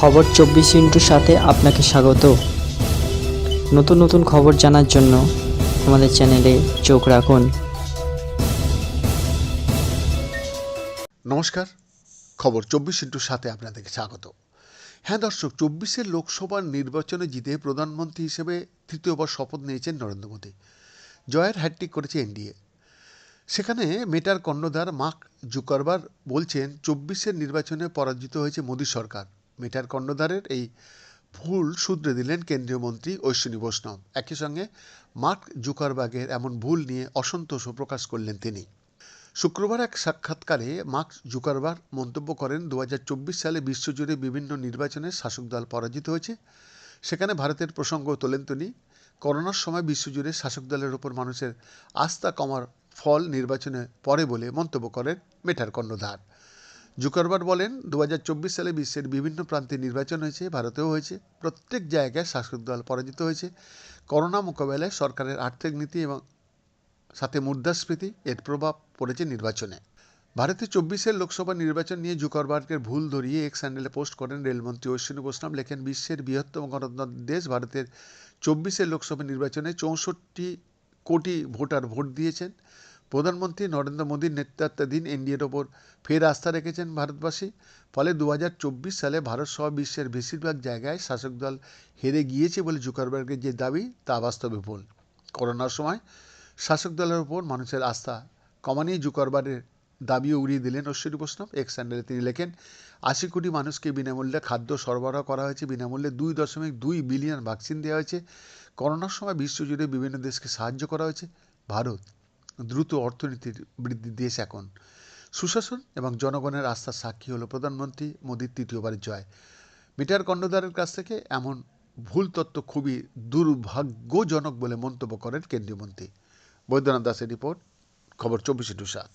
খবর চব্বিশ ইন্টুর সাথে আপনাকে স্বাগত। নতুন নতুন খবর জানার জন্য আমাদের চ্যানেলে চোখ রাখুন। নমস্কার, খবর চব্বিশ ইন্টুর সাথে আপনাদেরকে স্বাগত। হ্যাঁ দর্শক চব্বিশের লোকসভার নির্বাচনে জিতে প্রধানমন্ত্রী হিসেবে তৃতীয়বার শপথ নিয়েছেন নরেন্দ্র মোদী। জয়ের হ্যাট্রিক করেছে এনডিএ। সেখানে মেটার কর্ণধার মার্ক জুকারবার বলছেন চব্বিশের নির্বাচনে পরাজিত হয়েছে মোদী সরকার। মেটার কর্ণধারের এই ভুল শুধরে দিলেন কেন্দ্রীয় মন্ত্রী ঐশ্বনী বৈষ্ণব। একই সঙ্গে মার্ক জুকারবাগের এমন ভুল নিয়ে অসন্তোষও প্রকাশ করলেন তিনি। শুক্রবার এক সাক্ষাৎকারে মার্ক জুকারবার মন্তব্য করেন দু হাজার চব্বিশ সালে বিশ্বজুড়ে বিভিন্ন নির্বাচনে শাসক দল পরাজিত হয়েছে। সেখানে ভারতের প্রসঙ্গ তোলেন তিনি, করোনার সময় বিশ্বজুড়ে শাসক দলের ওপর মানুষের আস্থা কমার ফল নির্বাচনে পরে বলে মন্তব্য করেন মেটার কর্ণধার। জুকারবার বলেন দু হাজার চব্বিশ সালে বিশ্বের বিভিন্ন প্রান্তে নির্বাচন হয়েছে, ভারতেও হয়েছে। প্রত্যেক জায়গায় শাসক দল পরাজিত হয়েছে। করোনা মোকাবেলায় সরকারের আর্থিক নীতি এবং সাথে মুদ্রাস্ফীতি এর প্রভাব পড়েছে নির্বাচনে। ভারতে চব্বিশের লোকসভা নির্বাচন নিয়ে জুকারবার্গের ভুল ধরিয়ে এক্স হ্যান্ডেলে পোস্ট করেন রেলমন্ত্রী অশ্বিনী বৈষ্ণব। লেখেন, বিশ্বের বৃহত্তম গণতন্ত্র দেশ ভারতের চব্বিশের লোকসভা নির্বাচনে চৌষট্টি কোটি ভোটার ভোট দিয়েছেন। প্রধানমন্ত্রী নরেন্দ্র মোদীর নেতৃত্বাধীন এনডিএর ওপর ফের আস্থা রেখেছেন ভারতবাসী। ফলে দু হাজার চব্বিশ সালে ভারত সহ বিশ্বের বেশিরভাগ জায়গায় শাসক দল হেরে গিয়েছে বলে জুকারবার্গের যে দাবি, তা বাস্তবে ভুল। করোনার সময় শাসক দলের ওপর মানুষের আস্থা কমানিয়ে জুকারবারের দাবিও উড়িয়ে দিলেন অশ্বিনী বৈষ্ণব। এক্স স্যান্ডেলে তিনি লেখেন, আশি কোটি মানুষকে বিনামূল্যে খাদ্য সরবরাহ করা হয়েছে। বিনামূল্যে দুই দশমিক দুই বিলিয়ন ভ্যাকসিন দেওয়া হয়েছে। করোনার সময় বিশ্বজুড়ে বিভিন্ন দেশকে সাহায্য করা হয়েছে। ভারত দ্রুত অর্থনীতির বৃদ্ধি দিয়েছে এখন। সুশাসন এবং জনগণের আস্থার সাক্ষী হলো প্রধানমন্ত্রী মোদীর তৃতীয়বারের জয়। মিটার কণ্ডদারের কাছ থেকে এমন ভুল তত্ত্ব খুবই দুর্ভাগ্যজনক বলে মন্তব্য করেন কেন্দ্রীয় মন্ত্রী। বৈদ্যনাথ দাসের রিপোর্ট, খবর চব্বিশে টু সাত